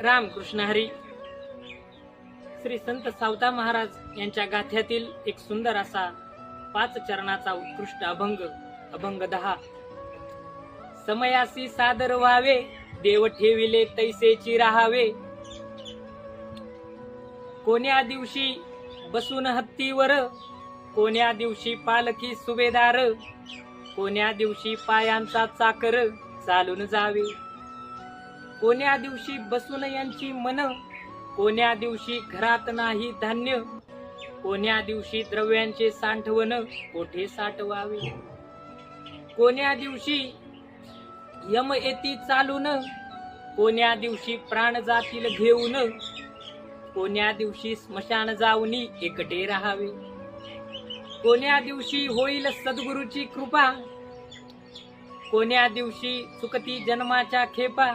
रामकृष्ण हरी. श्री संत सावता महाराज यांच्या गाथ्यातील एक सुंदर असा पाच चरणाचा उत्कृष्ट अभंग अभंग दहा. समयासी सादर व्हावे देव ठेविले तैसेची राहावे. कोण्या दिवशी बसून हत्तीवर कोण्या दिवशी पालखी सुभेदार कोण्या दिवशी पायांचा चाकर चालून जावे. कोण्या दिवशी बसून यांची मन कोण्या दिवशी घरात नाही धान्य कोण्या दिवशी द्रव्यांचे सांठवन कोठे साठवावे? कोण्या दिवशी यम येती चालून कोण्या दिवशी प्राण जातील घेऊन कोण्या दिवशी स्मशान जाऊनी एकटे राहावे? कोण्या दिवशी होईल सद्गुरूची कृपा कोण्या दिवशी चुकती जन्माच्या खेपा